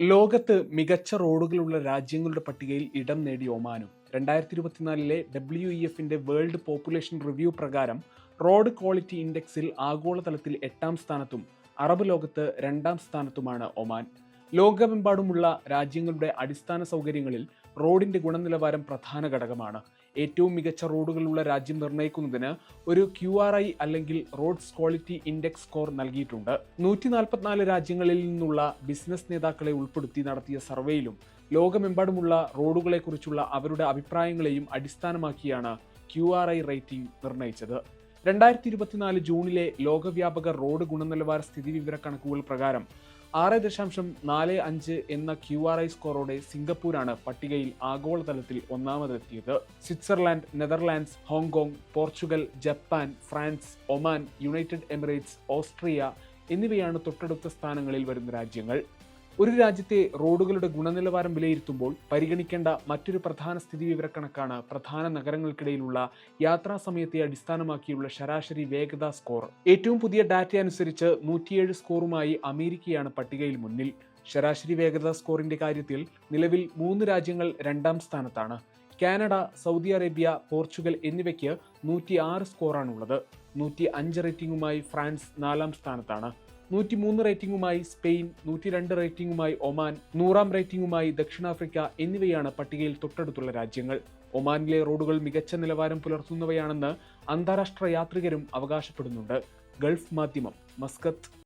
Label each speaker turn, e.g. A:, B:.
A: ലോകത്ത് മികച്ച റോഡുകളുള്ള രാജ്യങ്ങളുടെ പട്ടികയിൽ ഇടം നേടി ഒമാനും. രണ്ടായിരത്തി ഇരുപത്തിനാലിലെ ഡബ്ല്യു ഇ എഫിന്റെ വേൾഡ് പോപ്പുലേഷൻ റിവ്യൂ പ്രകാരം റോഡ് ക്വാളിറ്റി ഇൻഡെക്സിൽ ആഗോളതലത്തിൽ എട്ടാം സ്ഥാനത്തും അറബ് ലോകത്ത് രണ്ടാം സ്ഥാനത്തുമാണ് ഒമാൻ. ലോകമെമ്പാടുമുള്ള രാജ്യങ്ങളുടെ അടിസ്ഥാന സൗകര്യങ്ങളിൽ റോഡിന്റെ ഗുണനിലവാരം പ്രധാന ഘടകമാണ്. ഏറ്റവും മികച്ച റോഡുകളുള്ള രാജ്യം നിർണയിക്കുന്നതിന് ഒരു ക്യു ആർ ഐ അല്ലെങ്കിൽ റോഡ്സ് ക്വാളിറ്റി ഇൻഡെക്സ് സ്കോർ നൽകിയിട്ടുണ്ട്. നൂറ്റി നാൽപ്പത്തിനാല് രാജ്യങ്ങളിൽ നിന്നുള്ള ബിസിനസ് നേതാക്കളെ ഉൾപ്പെടുത്തി നടത്തിയ സർവേയിലും ലോകമെമ്പാടുമുള്ള റോഡുകളെക്കുറിച്ചുള്ള അവരുടെ അഭിപ്രായങ്ങളെയും അടിസ്ഥാനമാക്കിയാണ് ക്യു ആർ ഐ റേറ്റിംഗ് നിർണയിച്ചത്. രണ്ടായിരത്തി ഇരുപത്തിനാല് ജൂണിലെ ലോകവ്യാപക റോഡ് ഗുണനിലവാര സ്ഥിതി വിവര കണക്കുകൾ പ്രകാരം ആറ് ദശാംശം നാല് അഞ്ച് എന്ന ക്യു ആർ ഐ സ്കോറോടെ സിംഗപ്പൂരാണ് പട്ടികയിൽ ആഗോളതലത്തിൽ ഒന്നാമതെത്തിയത്. Switzerland Netherlands Hong Kong Portugal Japan France Oman United Emirates Austria എന്നിവയാണ് തൊട്ടടുത്ത സ്ഥാനങ്ങളിൽ വരുന്ന രാജ്യങ്ങൾ. ഒരു രാജ്യത്തെ റോഡുകളുടെ ഗുണനിലവാരം വിലയിരുത്തുമ്പോൾ പരിഗണിക്കേണ്ട മറ്റൊരു പ്രധാന സ്ഥിതിവിവരക്കണക്കാണ് പ്രധാന നഗരങ്ങൾക്കിടയിലുള്ള യാത്രാ സമയത്തെ അടിസ്ഥാനമാക്കിയുള്ള ശരാശരി വേഗത സ്കോർ. ഏറ്റവും പുതിയ ഡാറ്റ അനുസരിച്ച് നൂറ്റിയേഴ് സ്കോറുമായി അമേരിക്കയാണ് പട്ടികയിൽ മുന്നിൽ. ശരാശരി വേഗത സ്കോറിന്റെ കാര്യത്തിൽ നിലവിൽ മൂന്ന് രാജ്യങ്ങൾ രണ്ടാം സ്ഥാനത്താണ്. കാനഡ സൗദി അറേബ്യ പോർച്ചുഗൽ എന്നിവയ്ക്ക് നൂറ്റി ആറ് സ്കോറാണുള്ളത്. നൂറ്റി അഞ്ച് റേറ്റിംഗുമായി ഫ്രാൻസ് നാലാം സ്ഥാനത്താണ്. നൂറ്റി മൂന്ന് റേറ്റിംഗുമായി സ്പെയിൻ നൂറ്റി രണ്ട് റേറ്റിംഗുമായി ഒമാൻ നൂറാം റേറ്റിംഗുമായി ദക്ഷിണാഫ്രിക്ക എന്നിവയാണ് പട്ടികയിൽ തൊട്ടടുത്തുള്ള രാജ്യങ്ങൾ. ഒമാനിലെ റോഡുകൾ മികച്ച നിലവാരം പുലർത്തുന്നവയാണെന്ന് അന്താരാഷ്ട്ര യാത്രികരും അവകാശപ്പെടുന്നുണ്ട്. ഗൾഫ് മാധ്യമം മസ്കത്ത്.